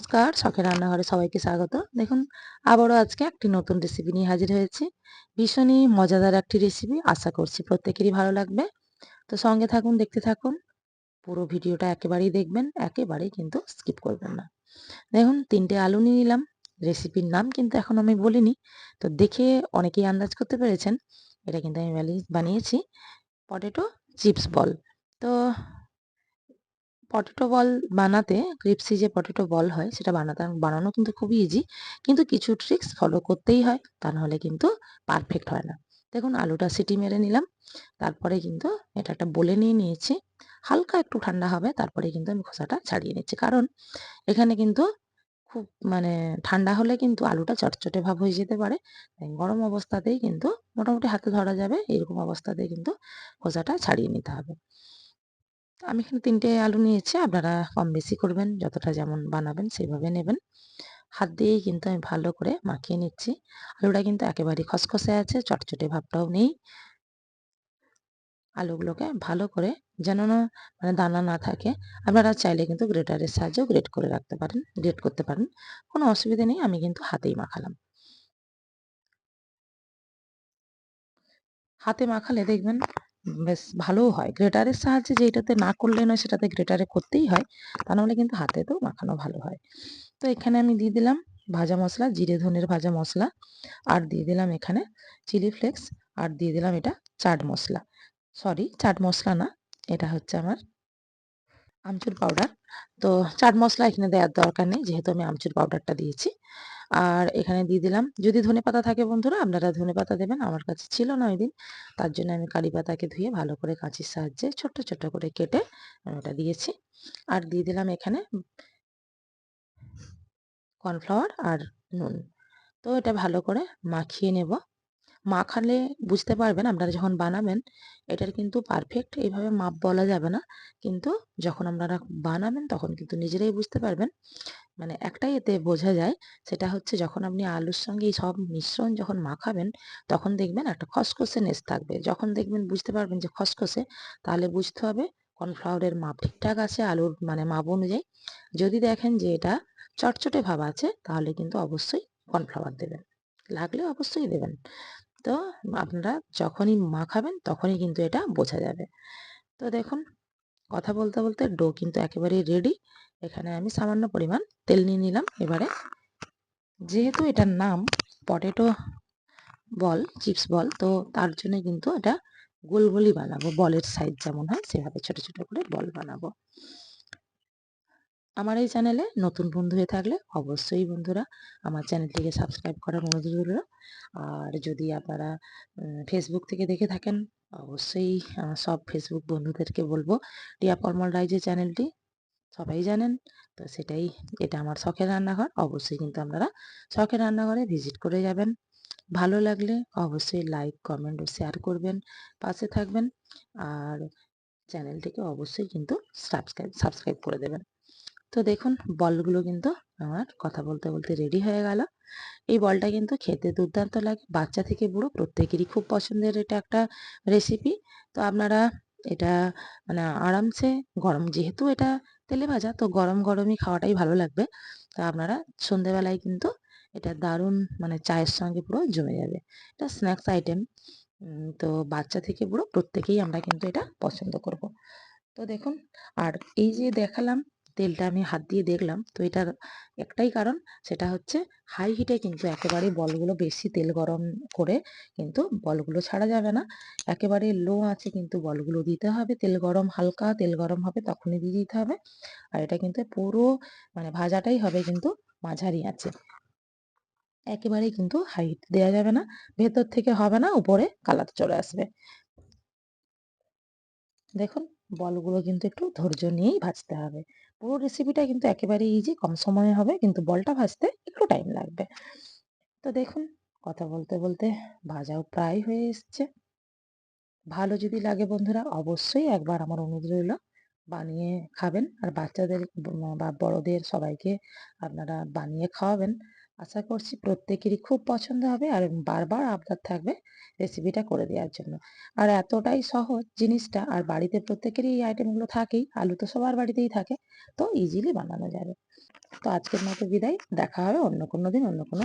নমস্কার, শখের রান্নাঘরে সবাইকে স্বাগত। দেখুন, আবারও আজকে একটি নতুন রেসিপি নিয়ে হাজির হয়েছি। ভীষণই মজাদার একটি রেসিপি আশা করছি প্রত্যেকেরই ভালো লাগবে। তো সঙ্গে থাকুন, দেখতে থাকুন। পুরো ভিডিওটা একেবারেই দেখবেন, একেবারেই কিন্তু স্কিপ করবেন না। দেখুন, তিনটে আলু নিয়ে নিলাম। রেসিপির নাম কিন্তু এখন আমি বলিনি। তো দেখে অনেকেই আন্দাজ করতে পেরেছেন। এটা কিন্তু আমি বানিয়েছি। পটেটো চিপস বল তো পটেটো বল বানাতে ক্রিপসি যে পটেটো বল হয়, সেটা বানাতে বানানো কিন্তু খুবই ইজি কিন্তু কিছু ট্রিক্স ফলো করতেই হয়, তা নাহলে কিন্তু পারফেক্ট হয় না। দেখুন, আলুটা সিটি মেরে নিলাম, তারপরে কিন্তু এটা একটা বলে নিয়ে নিয়েছি, হালকা একটু ঠান্ডা হবে, তারপরে কিন্তু আমি খোসাটা ছাড়িয়ে নিচ্ছি। কারণ এখানে কিন্তু খুব মানে ঠান্ডা হলে কিন্তু আলুটা চটচটে ভাব হয়ে যেতে পারে গরম অবস্থাতেই কিন্তু মোটামুটি হাতে ধরা যাবে, এরকম অবস্থাতেই কিন্তু খোসাটা ছাড়িয়ে নিতে হবে। আমি এখানে তিনটে আলু নিয়েছি। আপনারা কম বেশি করবেন, যতটা যেমন বানাবেন সেভাবে নেবেন। হাত দিয়েই কিন্তু আমি ভালো করে মাখিয়ে নিচ্ছি। আলুটা কিন্তু একেবারেই খসখসে আছে, চটচটে ভাবটাও নেই। আলুগুলোকে ভালো করে যেন না মানে দানা না থাকে। আপনারা চাইলে কিন্তু গ্রেটারের সাহায্যেও গ্রেট করে রাখতে পারেন, গ্রেট করতে পারেন। কোনো অসুবিধা নেই, আমি কিন্তু হাতেই মাখালাম। হাতে মাখালে দেখবেন বেশ ভালোও হয়। গ্রেটারের সাহায্যে যেটাতে না করলে নয়, সেটাতে গ্রেটারে করতেই হয়। তা নাহলে কিন্তু হাতে তো মাখানো ভালো হয়। তো এখানে আমি দিয়ে দিলাম ভাজা মশলা, জিরে ধনের ভাজা মশলা, আর দিয়ে দিলাম এখানে চিলি ফ্লেক্স, আর দিয়ে দিলাম এটা চাট মশলা। সরি, চাট মশলা না, এটা হচ্ছে আমার আমচুর পাউডার। তো চাট মশলা এখানে দেওয়ার দরকার নেই, যেহেতু আমি আমচুর পাউডারটা দিয়েছি। আর এখানে দিয়ে দিলাম। যদি ধনে পাতা থাকে বন্ধুরা, আপনারা ধনে পাতা দেবেন। আমার কাছে ছিল না ওই দিন। তার জন্য আমি কারি পাতাকে ধুয়ে ভালো করে কাঁচির সাহায্যে ছোট্ট ছোট্ট করে কেটে আমি ওটা দিয়েছি। আর দিয়ে দিলাম এখানে কর্নফ্লাওয়ার আর নুন। তো এটা ভালো করে মাখিয়ে নেব। মাখালে বুঝতে পারবেন আপনারা যখন বানাবেন, এটার কিন্তু পারফেক্ট এইভাবে মাপ বলা যাবে না। কিন্তু যখন আপনারা বানাবেন তখন কিন্তু নিজেরাই বুঝতে পারবেন। মানে একটাই এতে বোঝা যায়, সেটা হচ্ছে যখন আপনি আলুর সঙ্গে এই সব মিশ্রণ যখন মাখাবেন, তখন দেখবেন একটা খসখসে নেস থাকবে। যখন দেখবেন বুঝতে পারবেন যে খসখসে, তাহলে বুঝতে হবে কর্নফ্লাওয়ারের মাপ ঠিকঠাক আছে আলুর মানে মাপ অনুযায়ী। যদি দেখেন যে এটা চটচটে ভাব আছে, তাহলে কিন্তু অবশ্যই কর্নফ্লাওয়ার দেবেন। লাগলে অবশ্যই দেবেন। তো আপনারা যখনই মাখাবেন, তখনই কিন্তু এটা বোঝা যাবে। তো দেখুন কথা বলতে বলতে ডো কিন্তু একেবারেই রেডি এখানে আমি সামান্য পরিমাণ তেল নিয়ে নিলাম এবারে। যেহেতু এটার নাম পটেটো বল চিপস বল তো তার জন্য কিন্তু এটা গোল গোলই বানাবো। বলের সাইজ যেমন হয় সেভাবে ছোট ছোট করে বল বানাবো। আমার এই চ্যানেলে নতুন বন্ধু হয়ে থাকলে অবশ্যই বন্ধুরা আমার চ্যানেলটিকে সাবস্ক্রাইব করার অনুরোধ রইল। আর যদি আপনারা ফেসবুক থেকে দেখে থাকেন অবশ্যই সব ফেসবুক বন্ধুদেরকে বলব। টিয়া পরমল রাইজের চ্যানেলটি, সবাই জানেন। তো সেটাই, এটা আমার শখের রান্নাঘর। অবশ্যই কিন্তু আপনারা শখের রান্নাঘরে ভিজিট করে যাবেন। ভালো লাগলে অবশ্যই লাইক, কমেন্ট ও শেয়ার করবেন, পাশে থাকবেন। আর চ্যানেলটিকে অবশ্যই কিন্তু সাবস্ক্রাইব সাবস্ক্রাইব করে দেবেন। তো দেখুন, বলগুলো কিন্তু আমার কথা বলতে বলতে রেডি হয়ে গেল। এই বলটা কিন্তু খেতে দুর্দান্ত লাগে। বাচ্চা থেকে বুড়ো প্রত্যেকেরই খুব পছন্দের এটা একটা রেসিপি তো আপনারা এটা মানে আরামসে গরম যেহেতু এটা তেলে ভাজা, তো গরম গরমই খাওয়াটাই ভালো লাগবে। তো আপনারা সন্ধেবেলায় কিন্তু এটা দারুণ মানে চায়ের সঙ্গে পুরো জমে যাবে। এটা স্ন্যাক্স আইটেম তো বাচ্চা থেকে বুড়ো প্রত্যেকেই আমরা কিন্তু এটা পছন্দ করব। তো দেখুন, আর এই যে দেখালাম তেলটা আমি হাত দিয়ে দেখলাম। তো এটার একটাই কারণ, সেটা হচ্ছে হাই হিটে কিন্তু একেবারে বলগুলো বেশি তেল গরম করে কিন্তু বলগুলো ছাড়া যাবে না। একেবারে লো আছে কিন্তু বলগুলো দিতে হবে। তেল গরম হালকা, তেল গরম হবে তখনই দিয়ে দিতে হবে। আর এটা কিন্তু পুরো মানে ভাজাটাই হবে কিন্তু মাঝারি আছে। একেবারেই কিন্তু হাই হিট দেওয়া যাবে না। ভেতর থেকে হবে না, উপরে কালার চলে আসবে। দেখুন। বলগুলো কিন্তু একটু ধৈর্য নিয়েই ভাজতে হবে। পুরো রেসিপিটা কিন্তু একেবারে ইজি কম সময়ে হবে, কিন্তু বলটা ভাজতে একটু টাইম লাগবে। তো দেখুন, কথা বলতে বলতে ভাজাও প্রায় হয়ে এসছে। ভালো যদি লাগে বন্ধুরা, অবশ্যই একবার আমার অনুরোধ রইল, বানিয়ে খাবেন। আর বাচ্চাদের, বা বড়দের সবাইকে আপনারা বানিয়ে খাওয়াবেন। আশা করছি প্রত্যেকেরই খুব পছন্দ হবে আর বারবার আবদার থাকবে রেসিপিটা করে দেওয়ার জন্য। আর এতটাই সহজ জিনিসটা, আর বাড়িতে প্রত্যেকেরই এই আইটেমগুলো থাকেই, আলু তো সবার বাড়িতেই থাকে, তো ইজিলি বানানো যাবে। তো আজকের মতো বিদায়, দেখা হবে অন্য কোনো দিন, অন্য কোনো